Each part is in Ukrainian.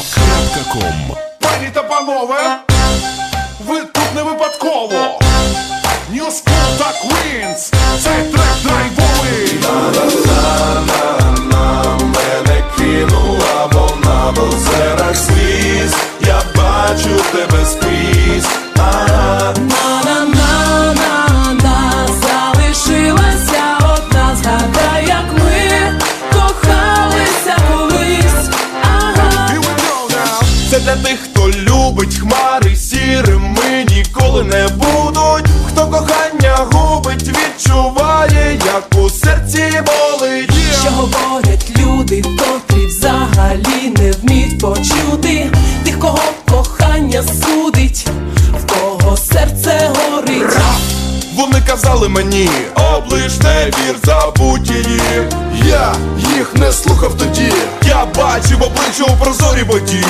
Крапка.ком Пані та панове, ви тут не випадково. New School та Queens, люди, котрі взагалі не вміють почути тих, кого кохання судить, в кого серце горить. Вони казали мені, облиш не вір, забудь її. Я їх не слухав тоді. Я бачив обличчя у прозорій воді.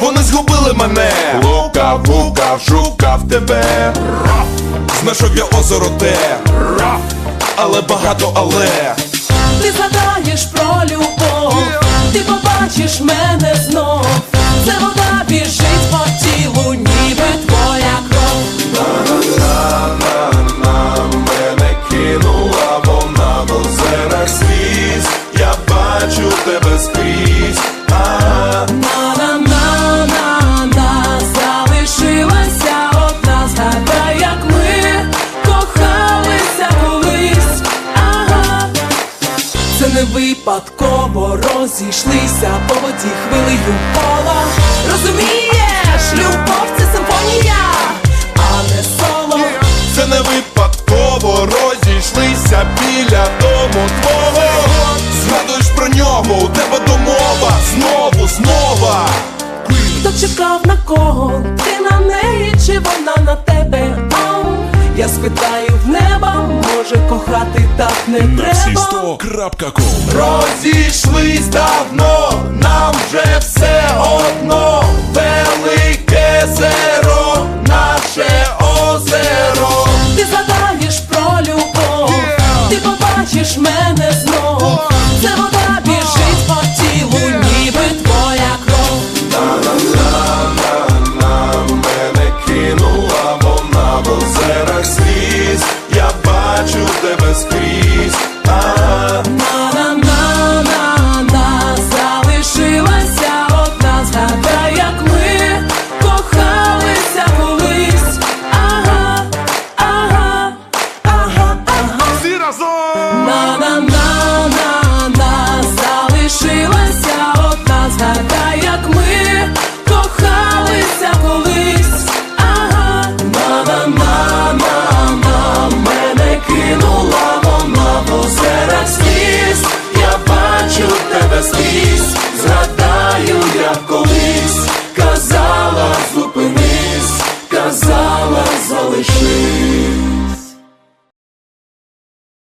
Вони згубили мене. Лукав, гукав, шукав тебе. Знайшов я озеро те. Але багато але. Ти згадаєш любов, ти побачиш мене знов. Випадково розійшлися по воді хвилею кола. Розумієш, любов це симфонія, а не соло. Це не випадково розійшлися біля дому твого. Згадуєш про нього, у тебе домова, знову, знова. Хто чекав на кого? Ти на неї чи вона на тебе? Я спитаю в неба, може кохати так не треба Розійшлись давно, нам вже все одно, велике зеро, наше озеро. Ти згадаєш про любов, yeah. ти побачиш мене знов.